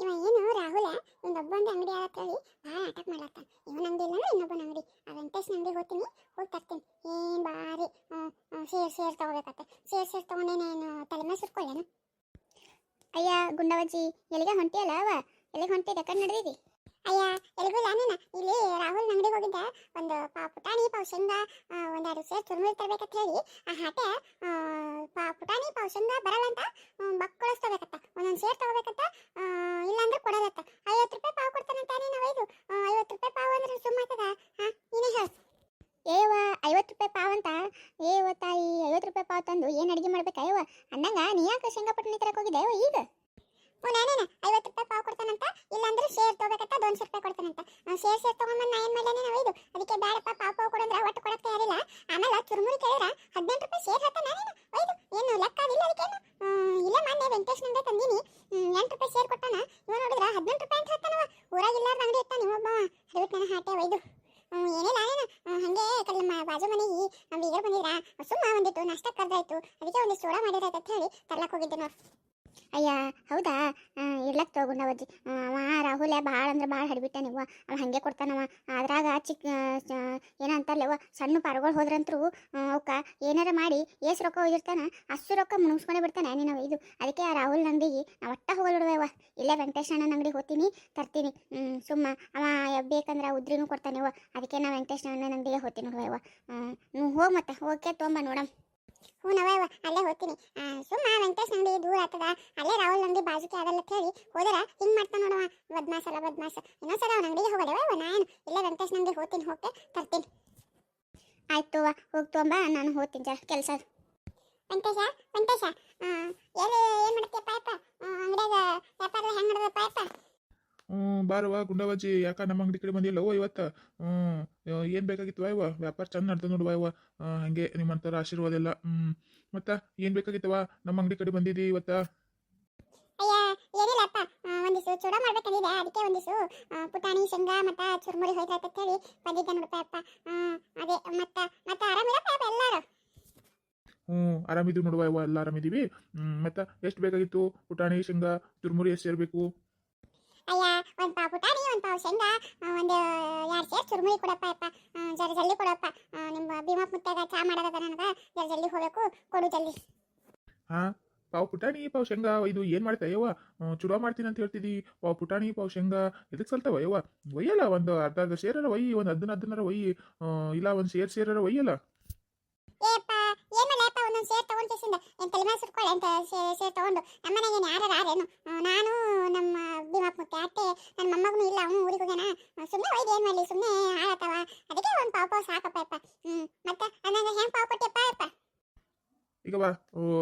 ಇವ ಏನು ರಾಹುಲ? ಇನ್ನೊಬ್ಬಂದು ಅಂಗಡಿ ಆಗ ಹೇಳಿ, ಭಾಳ ನಾಟಕ ಮಾಡ್ಲತ್ತಾನ. ಇವನ ಅಂಗಡಿ ಇಲ್ಲ ಇನ್ನೊಬ್ಬನ ಅಂಗಡಿ. ಆ ವೆಂಕಟೇಶ್ನ ಅಂಗಡಿ ಹೋಗ್ತೀನಿ, ಹೋಗಿ ತರ್ತೀನಿ. ಏನು ಭಾರಿ ಸೇರ್ ಸೇರ್ ತಗೋಬೇಕತ್ತ. ಸೇರ್ ಸೇರ್ ತಗೊಂಡೇನೇನು ತಲೆ ಮೇಲೆ ಸುಟ್ಕೊಳ್ಳೇನು? ಅಯ್ಯ, ಗುಂಡವಜ್ಜಿ, ಎಲ್ಲಿಗೆ ಹೊಂಟಿಯಲ್ಲ ಅವ? ಎಲ್ಲಿಗೆ ಹೊಂಟಿ ಕಣ್ಣು ನಡೆದಿದಿ ಅಯ್ಯ, ಎಲ್ಲಿಗೂ ನಾನೇನ ಇಲ್ಲಿ ರಾಹುಲ್ ಅಂಗಡಿಗೆ ಹೋಗಿದ್ದೆ. ಒಂದು ಪುಟಾಣಿ ಪಾವ್ ಶೇಂಗಾ ಒಂದು ಎರಡು ಸೇರ್ ಚುರುಮುರಿ ತರಬೇಕಂತ ಹೇಳಿ. ಆ ಹಾಟೆ ಪುಟಾಣಿ ಶೇಂಗಾ ಬರಲ್ಲ ಅಂತ ಬಕ್ ಕಳಿಸ್ತಬೇಕತ್ತ ಒಂದೊಂದು ಸೇರ್ ತಗೋಬೇಕತ್ತ ಇಲ್ಲಾಂದ್ರೆ ಕೊಡೋದತ್ತ ಐವತ್ತು ರೂಪಾಯಿ ಪಾವ್ ಕೊಡ್ತಾನಂತ ನೀನು ಐದು. ಐವತ್ತು ರೂಪಾಯಿ ಪಾವ್ ಅಂದ್ರೆ ಸುಮ್ಮತದ ಹಾ, ನೀನೇ ಹೇಳು. ಏವ ಐವತ್ತು ರೂಪಾಯಿ ಪಾವ್ ಅಂತ? ಏವ ತಾಯಿ, ಐವತ್ತು ರೂಪಾಯಿ ಪಾವ್ ತಂದು ಏನ್ ಅಡಿಗೆ ಮಾಡ್ಬೇಕಾ ಯವ್ವ ಅಂದಂಗ ನೀ ಯಾಕೆ ಶೇಂಗಾ ಪಟ್ಟಣಿ ತರಕ್ಕೆ ಹೋಗಿದ್ದೆ ಯವ್ವ ಈಗ? ಹ್ಞೂ ನಾನೇನ? ಐವತ್ತು ರೂಪಾಯಿ ಪಾವ್ ಕೊಡ್ತಾನಂತ? ಇಲ್ಲಾಂದ್ರೆ ಶೇರ್ ತಗೋಬೇಕಂತ ದೊನ್ಶೆ ರೂಪಾಯಿ ಕೊಡ್ತಾನಂತ. ಶೇರ್ ಶೇರ್ ತಗೊಂಬಂದು ನಾ ಏನು ನಾವು ಇದು ಅದಕ್ಕೆ ಬೇಡಪ್ಪ ಪಾವ್ ಪಾವ್ ಕೊಡಂದ್ರೆ ಒಟ್ಟು ಕೊಡಕ್ಕೆ ಯಾರಿಲ್ಲ. ಆಮೇಲೆ ಚುರುಮುರಿ ಕೇಳಿದ್ರ ಹದಿನೆಂಟು ರೂಪಾಯಿ ಶೇರ್ ಹೇಳ್ತಾನೆ ನಾನೇನು ಒಯ್ದು ಏನು ಲೆಕ್ಕ ಅದಿಲ್ಲ ಅದಕ್ಕೇನು ಹ್ಮ್, ಇಲ್ಲೇ ಮೊನ್ನೆ ವೆಂಕಟೇಶ್ ನಂಗೆ ತಂದೀನಿ ಹ್ಮ್, ಎಂಟು ರೂಪಾಯಿ ಶೇರ್ ಕೊಟ್ಟಾನ ಇವ ನೋಡಿದ್ರ ಹದಿನೆಂಟು ರೂಪಾಯಿ ಅಂತ ಹೇಳ್ತಾನವ ಊರಾಗ ಇಲ್ಲಾರ್ದ ಅಂಗಡಿ ಇರ್ತಾನೆ ಒಬ್ಬ ಹರಿಬಿಟ್ಟು ನನ್ನ ಹಾಟೆ ಒಯ್ದು. ಏನಿಲ್ಲ ಏನ ಹಂಗೆ ಕಲ್ ಬಾಜು ಮನೆಗೆ ಬೀಗರ್ ಬಂದಿದ್ರ. ಸುಮ್ಮ ಒಂದಿಟ್ಟು ನಾಷ್ಟ ಕರ್ದಾಯ್ತು. ಅದಕ್ಕೆ ಒಂದು ಸೋಡಾ ಮಾಡಿದ ಅಂತ ಹೇಳಿ ತರ್ಲಕ್ ಹೋಗಿದ್ದೆ ನೋಡಿ. ಅಯ್ಯ, ಹೌದಾ? ಇರ್ಲಕ್ ತಗೊಂಡವಜ್ಜಿ ಅವ ರಾಹುಲ ಭಾಳ ಅಂದ್ರೆ ಭಾಳ ಹಡಿಬಿಟ್ಟನಿವ ನೀವು ಅವ ಹಂಗೆ ಕೊಡ್ತಾನವ. ಅದ್ರಾಗ ಚಿಕ್ಕ ಏನಂತಾರಲ್ಲವ ಸಣ್ಣ ಪಾರುಗಳು ಹೋದ್ರಂತರೂ ಅವಕ್ಕ ಏನಾರ ಮಾಡಿ, ಏಸ್ ರೊಕ್ಕ ಹೋಗಿರ್ತಾನ ಅಷ್ಟು ರೊಕ್ಕ ಮುಣಗ್ಸ್ಕೊಂಡೇ ಬಿಡ್ತಾನೆ ನೀನು ಇದು. ಅದಕ್ಕೆ ಆ ರಾಹುಲ್ ಅಂಗಡಿಗೆ ನಾವು ಒಟ್ಟ ಹೋಗಲ್ಬಿಡುವ ಇಲ್ಲೇ ವೆಂಕಟೇಶ್ ಅಣ್ಣನ ಅಂಗಡಿಗೆ ಹೋಗ್ತೀನಿ ತರ್ತೀನಿ. ಸುಮ್ಮ, ಅವ ಬೇಕಂದ್ರೆ ಉದ್ರಿನೂ ಕೊಡ್ತಾನೆವ ಅದಕ್ಕೆ ನಾ ವೆಂಕಟೇಶ್ ಅಣ್ಣನ ಅಂಗಡಿಗೆ ಹೋಗ್ತೀನಿ ನೋಡುವ ನೀವು ಹೋಗಿ ಮತ್ತೆ ಓಕೆ ತೊಂಬ ನೋಡಮ್. ಹ್ಞೂ ನವ ಅಲ್ಲೇ ಹೋಗ್ತೀನಿ. ಸುಮ್ಮ, ವೆಂಕಟೇಶ್ ಅಂಗಡಿ ದೂರ ಆಗ್ತದ. ಅಲ್ಲೇ ರಾಹುಲ್ ಅಂಗಡಿ ಬಾಜುಕೆ ಆಗಲ್ಲ ಅಂತ ಹೇಳಿ ಹೋದರ, ಹಿಂಗ್ ಮಾಡ್ತಾ ನೋಡವ ಬದ್ಮಾಸ ಅಲ್ಲ ಬದ್ಮಾಸ್. ಇನ್ನೊಂದ್ಸಲ ಅವ್ನ ಅಂಗಡಿಗೆ ಹೋಗಲೇವ ನಾನು ಇಲ್ಲೇ ವೆಂಕಟೇಶ್ ಅಂಗಡಿ ಹೋಗ್ತೀನಿ, ಹೋಗ್ತೆ, ತರ್ತೀನಿ. ಆಯ್ತು ಹೋಗಿ ತೊಂಬ ನಾನು ಹೋಗ್ತೀನಿ ಜರ ಕೆಲಸ. ವೆಂಕಟೇಶ ವೆಂಕಟೇಶ ಎಲ್ಲಿ, ಏನು ಮಾಡ್ತೀಯಪ್ಪ ಯಪ್ಪ ಅಂಗಡಿಯಾಗ ವ್ಯಾಪಾರ ಹೆಂಗೆ ನಡೆದಪ್ಪ ಯಪ್ಪ ಹ್ಞೂ ಬಾರವ್ವ ಗುಂಡವಜ್ಜಿ ಯಾಕ ನಮ್ಮ ಅಂಗಡಿ ಕಡೆ ಬಂದಿಲ್ಲವೋ ಇವತ್ತು? ಹ್ಞೂ ಏನು ಬೇಕಾಗಿತ್ತು? ಇವ ವ್ಯಾಪಾರ ಚಂದ ನಡ್ತದೆ ನೋಡು ಆ, ಹಂಗೆ ನಿಮ್ಮಂಥರ ಆಶೀರ್ವಾದ ಎಲ್ಲ. ಹ್ಮ್. ಮತ್ತ ಏನ್ ಬೇಕಾಗಿತ್ತವ ನಮ್ಮ ಅಂಗಡಿ ಕಡೆ ಬಂದಿದ್ದಿ ಇವತ್ತ? ಏನಿಲ್ಲಪ್ಪ. ಚೂಡ ಮಾಡ್ಬೇಕಂದಿದೆ. ಅದಕ್ಕೆ ಪುಟಾಣಿ ಶೇಂಗಾ ಮತ್ತು ಚುರುಮುರಿ ಹೋಯ್ತೈತೆ ಅಂತ ಹೇಳಿ ಬಂದಿದ್ದೆ ನೋಡಪ್ಪ ಅಪ್ಪ ಆ, ಅದೇ ಮತ್ತ ಮತ್ತೆ ಆರಾಮಿಲ್ಲಪ್ಪ ಯಪ್ಪ ಎಲ್ಲಾರು? ಹ್ಞೂ ಆರಾಮಿದ್ದೀವಿ ನೋಡುವ ಇವ ಎಲ್ಲ ಆರಾಮಿದ್ದೀವಿ ಮತ್ತು ಎಷ್ಟು ಬೇಕಾಗಿತ್ತು? ಪುಟಾಣಿ ಶೇಂಗಾ ಚುರ್ಮುರಿ ಎಷ್ಟು ಸೇರ್ಬೇಕು? ಅಯ್ಯ ಒಂದು ಪಾವು ಪುಟಾಣಿ ಒಂದು ಪಾವು ಶೇಂಗಾ ಒಂದು ಎರಡು ಸೇರ್ ಚುರುಮುರಿ ಕೊಡಪ್ಪ ಅಪ್ಪ. ಜರ ಜಲ್ದಿ ಕೊಡಪ್ಪ. ನಿಮ್ಮ ಭೀಮಪ್ಪ ಮುತ್ತಾಗ ಚಾ ಮಾಡೋದ ನನಗೆ. ಜರ ಜಲ್ದಿ ಹೋಗಬೇಕು. ಕೊಡು ಜಲ್ದಿ. ಹಾಂ ಪಾವು ಪುಟಾಣಿ ಪಾವು ಶೇಂಗಾ ಇದು ಏನು ಮಾಡ್ತಾ ಯವ್ವ ಚುಡೋ ಮಾಡ್ತೀನಿ ಅಂತ ಹೇಳ್ತಿದ್ದಿ ಪಾವು ಪುಟಾಣಿ ಪಾವು ಶೇಂಗಾ ಇದಕ್ಕೆ ಸಲ್ತಾವ ಯವ್ವ? ಒಯ್ಯಲ್ಲ ಒಂದು ಅರ್ಧ ಅರ್ಧ ಸೇರರ ಒಯ್ಯಿ ಒಂದು ಅದನ್ನ ಹದಿನಾರ ಒಯ್ಯಿ ಇಲ್ಲ ಒಂದು ಸೇರ್ ಸೇರರ ಒಯ್ಯಲ್ಲ? ಏಪ್ಪ ಏನ್ ಮಾಡಪ್ಪ ಒಂದೊಂದು ಸೇರ್ ತಗೊಂಡ್ ಕೇಸಿಂದ ಏನ್ ತಲೆ ಮೇಲೆ ಸುಟ್ಕೊಳ್ಳಿ ಅಂತ ಸೇರ್ ತೊಗೊಂಡು. ನಮ್ಮ ಮನೆಗೆ ಯಾರು ಆರೇನು? ನಾನು ನಮ್ಮ ಭೀಮಪ್ಪ ಮುತ್ತೆ ಅತ್ತೆ ನನ್ನ ಮೊಮ್ಮಗನು ಇಲ್ಲ ಅವನು ಊರಿಗೆ ಹೋಗ್ಯಾನ. ಸುಮ್ಮನೆ ಒಯ್ದು ಏನು ಮಾಡಲಿ ಸುಮ್ಮನೆ ಹಾಳಾತವ. ಅದಕ್ಕೆ ಒಂದು ಪಾಪ ಸಾಕಪ್ಪ ಯಪ್ಪ. ಹ್ಞೂ ಮತ್ತೆ ಅನ್ನಂಗ ಹೆಂಗೆ ಪಾವ್ ಕೊಟ್ಟಿಯಪ್ಪ ಯಪ್ಪ? ಈಗ ಬಾ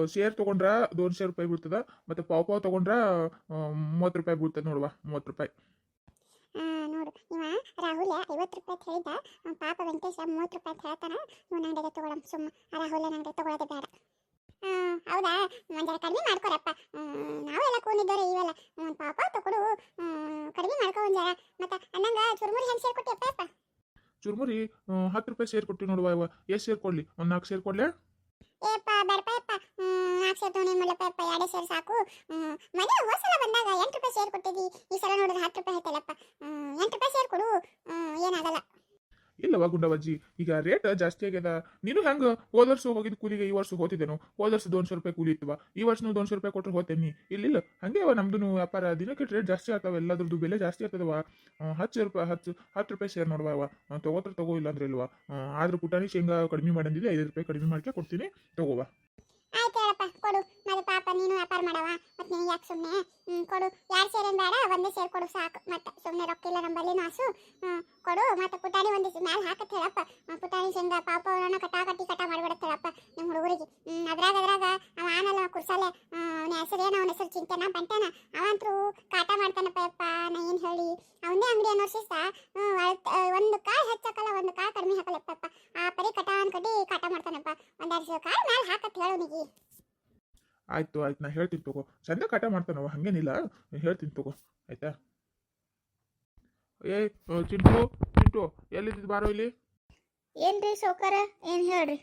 ಶೇರ್ ತೊಗೊಂಡ್ರ ದೋನ್ಶೆ ರೂಪಾಯಿ ಬೀಳ್ತದ ಮತ್ತೆ ಪಾವ್ ಪಾವ್ ತೊಗೊಂಡ್ರ ಮೂವತ್ತು ರೂಪಾಯಿ ಬೀಳ್ತದೆ ನೋಡುವ ಮೂವತ್ತು ರೂಪಾಯಿ. ಆ, ನೋಡು. ಇವ ರಾಹುಲ್ ಐವತ್ತು ರೂಪಾಯಿ ಅಂತ ಅವ್ನ್ ಪಾಪ ವೆಂಕಟೇಶ ಮೂವತ್ತು ರೂಪಾಯಿ ಅಂತ ಹೇಳ್ತಾನ. ಇವನ್ ಅಂಗಡಿಗೆ ತಗೊಳಮ್ ಸುಮ್ಮ ರಾಹುಲ್ ಅಂಗಡಿ ತಗೊಳ್ಳೋದು ಬೇಡ. ಹೌದಾ? ಒಂದರ ಕಡಿಮೆ ಮಾಡ್ಕೊರಪ್ಪ. ನಾವೆಲ್ಲ ಕೂನಿದ್ದವ್ರೆ ಇವೆಲ್ಲ. ಪಾಪ ತಕೊಡು ಕಡಿಮೆ ಮಾಡ್ಕೊ ಒಂದ್ ಮತ್ತೆ ಅನ್ನಂಗ ಚುರುಮುರಿ ಹೆಂಗೆ ಸೇರ್ಕೊಟ್ಟಿಯಪ್ಪ ಯಪ್ಪ ಚುರುಮುರಿ ಹತ್ತು ರೂಪಾಯಿ ಸೇರ್ ಕೊಟ್ಟು ನೋಡುವ ಇವ. ಎಷ್ಟು ಸೇರ್ ಕೊಡ್ಲಿ ಒಂದು ನಾಲ್ಕು ಸೇರ್ ಕೊಡ್ಲೆ ಏಪ್ಪ ಬೇಡಪ್ಪ ಯಪ್ಪ ನಾಲ್ಕು ಸೇರ್ ತೊಗೊಂಡು ಮಾಡಲಪ್ಪ ಯಪ್ಪ ಎರಡೇ ಸೇರ್ ಸಾಕು. ಮನೆ ಹೊಸಲ ಬಂದಾಗ ಎಂಟು ರೂಪಾಯಿ ಸೇರ್ ಕೊಟ್ಟಿದ್ದಿ ಈ ಸಲ ನೋಡಿದ್ರೆ ಹತ್ತು ರೂಪಾಯಿ ಹೇಳ್ತಲ್ಲಪ್ಪ ಎಂಟು ರೂಪಾಯಿ ಸೇರ್ಕೊಡು. ಏನಾಗಲ್ಲ ಇಲ್ಲವ ಗುಂಡವಜ್ಜಿ ಈಗ ರೇಟ್ ಜಾಸ್ತಿ ಆಗ್ಯದ. ನೀನು ಹೆಂಗ ಹೋದ ವರ್ಷ ಹೋಗಿದ್ ಕೂಲಿಗೆ ಈ ವರ್ಷ ಹೋತಿದ್ದೇನು? ಹೋದ ವರ್ಷ ರೂಪಾಯಿ ಕೂಲಿ ಇತ್ತವ ಈ ವರ್ಷ ನೀವು ದೊನ್ಶೆ ರೂಪಾಯಿ ಕೊಟ್ಟರೆ ಹೋತೇನಿ ಇಲ್ಲಿಲ್ಲ ಹಂಗೆ ಅವ ನಮ್ದು ವ್ಯಾಪಾರ. ದಿನಕ್ಕೆ ರೇಟ್ ಜಾಸ್ತಿ ಆಗ್ತಾವ, ಎಲ್ಲದ್ರದ್ದು ಬೆಲೆ ಜಾಸ್ತಿ ಆಗ್ತದವ. ಹತ್ತು ರೂಪಾಯಿ, ಹತ್ತು ಹತ್ತು ರೂಪಾಯಿ ಶೇರ್ ನೋಡುವ ಅವ. ತಗೋತ್ರ ತಗೋ ಇಲ್ಲ ಅಂದ್ರೆ ಇಲ್ವಾ ಆದ್ರೂ ಪುಟಾಣಿ ಶೇಂಗಾ ಕಡಿಮೆ ಮಾಡಿದ್ದೀವಿ ಐದು ರೂಪಾಯಿ ಕಡಿಮೆ ಮಾಡ್ಕೆ ಕೊಡ್ತೀನಿ, ತಗೋವಾ. ಹೇಳಪ್ಪ ಕೊಡು. ಮತ್ತೆ ಪಾಪ ನೀನು ವ್ಯಾಪಾರ ಮಾಡವ ಮತ್ತೆ ನೀನು ಯಾಕೆ ಸುಮ್ಮನೆ ಕೊಡು. ಯಾರು ಸೇರೇನು ಬೇಡ, ಒಂದೇ ಸೇರಿ ಕೊಡು ಸಾಕು. ಮತ್ತೆ ಸುಮ್ಮನೆ ರೊಕ್ಕ ಇಲ್ಲ ನಂಬಲ್ಲಿ ನಾಸು ಕೊಡು. ಮತ್ತೆ ಪುಟಾಣಿ ಒಂದು ಮ್ಯಾಲೆ ಹಾಕತ್ ಹೇಳಪ್ಪ. ಪುಟಾಣಿ ಶೇಂಗಾ ಪಾಪ ಅವರನ್ನ ಕಟಾ ಕಟ್ಟಿ ಕಟ ಮಾಡಿಬಿಡತ್ತೆ ಹೇಳಪ್ಪ ನಿಮ್ಮ ಹುಡುಗರಿಗೆ. ಅದ್ರಾಗ ಅದ್ರಾಗ ಅವ ಆನಲ್ಲ ಕುರ್ಸಲೆ ಅವನ ಹೆಸರು ಏನು, ಅವನ ಹೆಸರು ಚಿಂತೆನ ಬಂಟನ ಅವಂತ್ರು ಕಾಟ ಮಾಡ್ತಾನಪ್ಪ, ಯಪ್ಪ, ನಾ ಏನು ಹೇಳಿ. ಅವನೇ ಅಂಗಡಿ ಅನ್ನೋ ಶಿಸ್ತ ಒಂದು ಕಾಳು ಹೆಚ್ಚಕ್ಕಲ್ಲ ಒಂದು ಕಾಳು ಕಡಿಮೆ ಹಾಕಲ್ಲಪ್ಪ ಆ ಪರಿ ಕಟ ಅನ್ಕಟ್ಟಿ ಕಾಟ ಮ್ಯಾಲೆ ಹಾಕತ್ ಹೇಳು ಆಯ್ತು ಆಯ್ತು ನಾ ಹೇಳ್ತೀನಿ ತಗೋ. ಚಂದ ಕಾಟ ಮಾಡ್ತಾನವ ಹಂಗೇನಿಲ್ಲ. ಹೇಳ್ತೀನಿ ತಗೋ. ಆಯ್ತಾ? ಏ ಚಿಂಟು ಚಿಂಟು ಎಲ್ಲಿದ್ದು ಬಾರೋ ಇಲ್ಲಿ? ಏನ್ರಿ ಸೌಕಾರ? ಏನ್ ಹೇಳ್ರಿ?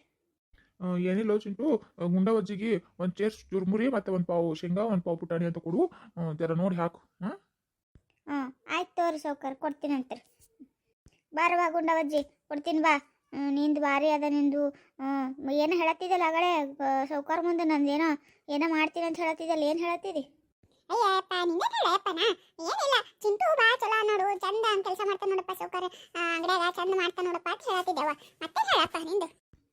ಏನಿಲ್ಲ ಚಿಂಟು ಗುಂಡ ಗುಂಡವಜ್ಜಿಗೆ ಒಂದು ಚೇರ್ ಚುರುಮುರಿ ಮತ್ತೆ ಒಂದು ಪಾವು ಶೇಂಗಾ ಒಂದು ಪಾವು ಪುಟಾಣಿ ಅಂತ ಕೊಡು. ಜರ ನೋಡಿ ಹಾಕು ಹಾಂ? ಹಾಂ ಆಯ್ತು ತೋರಿ ಸೌಕಾರ ಕೊಡ್ತೀನಿ ಅಂತಾರೆ. ಬಾರವಾ ಗುಂಡವಜ್ಜಿ ಕೊಡ್ತೀನಿ ಬಾ. ನಿಂದು ಭಾರಿ ಅದ ನಿಂದು. ಏನು ಹೇಳತ್ತಿದ್ದಲ್ಲ ಆಗಳೆ? ಸೌಕರ್ ಮುಂದೆ ನಂದೇನೋ ಏನೋ ಮಾಡ್ತೀನಿ ಅಂತ ಹೇಳತ್ತಿದ್ದಲ್ಲ ಏನು ಹೇಳತ್ತಿದಿ? ಅಯ್ಯಪ್ಪ ನಿನ್ನೆ ಹೇಳಪ್ಪ ನಾ ಏನಿಲ್ಲ ಚಿಂಟು ಬಾ ಚಲೋ ನೋಡು ಚಂದ ಕೆಲಸ ಮಾಡ್ತಾನೆ ನೋಡಪ್ಪ ಸೌಕರ್. ಅಂಗಡಿಯಾಗ ಚಂದ ಮಾಡ್ತಾನೆ ನೋಡಪ್ಪ ಅಂತ ಹೇಳತ್ತಿದ್ದೆವ ಮತ್ತೆ ಹೇಳಪ್ಪ ನಿಂದು?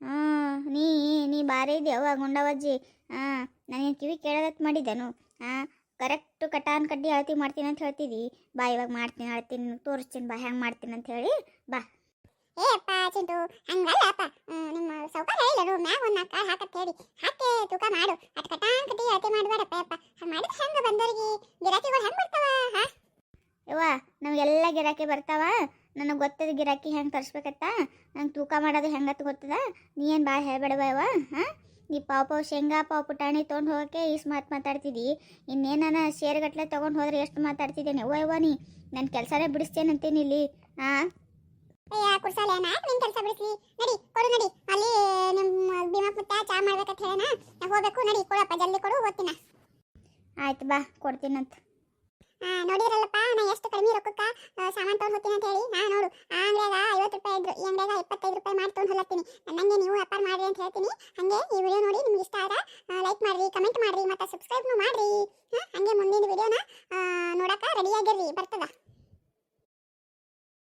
ಹಾಂ ನೀ ನೀ ಭಾರಿ ಇದೆಯವ್ವ ಗುಂಡವಜ್ಜಿ. ಹಾಂ ನನಗೆ ಕಿವಿ ಕೇಳದತ್ ಮಾಡಿದ್ದನು ಹಾಂ ಕರೆಕ್ಟ್ ಕಟಾನ್ ಕಡ್ಡಿ ಅಳತಿ ಮಾಡ್ತೀನಿ ಅಂತ ಹೇಳ್ತಿದ್ದಿ ಬಾ ಇವಾಗ ಮಾಡ್ತೀನಿ ಅಳ್ತೀನಿ ತೋರಿಸ್ತೀನಿ ಬಾ ಹೆಂಗೆ ಮಾಡ್ತೀನಿ ಅಂತ ಹೇಳಿ ಏ ಅಪ್ಪ ಚಿಂಟು ಹಂಗಲ್ಲಪ್ಪ. ಹ್ಮ್, ನಿಮ್ಮ ಸೌಕರ್ಯ ಹೇಳಿದರು ಮ್ಯಾಗ ಒಂದು ನಾಲ್ಕು ಕಾಳು ಹೇಳಿ. ಹಾಕಿ ತೂಕ ಮಾಡು. ಅಟ್ ಕಟಾನ್ ಕಟ್ಟಿ ಅಳತೆ ಮಾಡಬೇಡಪ್ಪ ಅಪ್ಪ ಹಂಗೆ ಮಾಡಿದ್ರೆ ಹೆಂಗೆ ಬಂದವರಿಗೆ ಗಿರಾಕಿಗಳು ಹೆಂಗೆ ಬರ್ತಾವ ಹಾ? ಯವ್ವ ನಮಗೆಲ್ಲ ಗಿರಾಕಿ ಬರ್ತಾವ. ನನಗೆ ಗೊತ್ತದ ಗಿರಾಕಿ ಹೆಂಗೆ ತರಿಸ್ಬೇಕತ್ತ? ನಂಗೆ ತೂಕ ಮಾಡೋದು ಹೆಂಗತ್ತು ಗೊತ್ತದ? ನೀ ಏನು ಭಾಳ ಹೇಳ್ಬೇಡವ ಯವ್ವ ಹಾಂ? ನೀ ಪಾವ್ ಪಾವ್ ಶೇಂಗಾ ಪಾವ್ ಪುಟಾಣಿ ತೊಗೊಂಡು ಹೋಗೋಕೆ ಇಷ್ಟು ಮಾತು ಮಾತಾಡ್ತಿದ್ದಿ ಇನ್ನೇನ ಶೇರ್ಗಟ್ಲೆ ತೊಗೊಂಡು ಹೋದ್ರೆ ಎಷ್ಟು ಮಾತಾಡ್ತಿದ್ದೇನೆ ಯವ್ವ ಇವ ನೀ. ನನ್ನ ಕೆಲಸನೇ ಬಿಡಿಸ್ತೇನಂತೀನಿ ಇಲ್ಲಿ ಹಾಂ? ಅಯ್ಯ ಕುರ್ಸಾಲೆ ನಾಕ್ ನಿನ್ ಕೆಲಸ ಬಿಡಿಸ್ಲಿ? ನಡಿ ಕೊಡು ನಡಿ. ಅಲ್ಲಿ ನಿಮ್ಮ ಭೀಮಪ್ಪ ಮುತ್ತ ಚಾ ಮಾಡ್ಬೇಕಂತ ಹೇಳಣ. ನಾ ಹೋಗ್ಬೇಕು ನಡಿ ಕೊಡಪ್ಪ ಜಲ್ದಿ ಕೊಡು ಓದ್ತೀನ. ಆಯ್ತು ಬಾ ಕೊಡ್ತೀನಂತ. ಆ, ನೋಡಿರಲ್ಲಪ್ಪ ನಾ ಎಷ್ಟು ಕಡಿಮೆ ರೊಕ್ಕಕ್ಕ ಸಾಮಾನ್ ತಗೊಂಡ್ ಹೋಗ್ತೀನಿ ಅಂತ ಹೇಳಿ. ನಾ ನೋಡು ಆ ಅಂಗಡ್ಯಾಗ ಐವತ್ತು ರೂಪಾಯಿ ಇದ್ರು. ಈ ಅಂಗಡ್ಯಾಗ ಇಪ್ಪತ್ತೈದು ರೂಪಾಯಿ ಮಾಡಿ ತಗೊಂಡ್ ಹೋಗ್ತೀನಿ ನೀವು ವ್ಯಾಪಾರ ಮಾಡ್ರಿ ಅಂತ ಹೇಳ್ತೀನಿ. ಹಂಗೆ ಈ ವಿಡಿಯೋ ನೋಡಿ ನಿಮ್ಗೆ ಇಷ್ಟ ಆದ ಲೈಕ್ ಮಾಡ್ರಿ ಕಮೆಂಟ್ ಮಾಡ್ರಿ ಮತ್ತೆ ಸಬ್ಸ್ಕ್ರೈಬ್ನು ಮಾಡ್ರಿ. ಹಾ, ಹಂಗೆ ಮುಂದಿನ ವಿಡಿಯೋನ ನೋಡಕ್ಕೆ ರೆಡಿಯಾಗಿರ್ರಿ ಬರ್ತದ?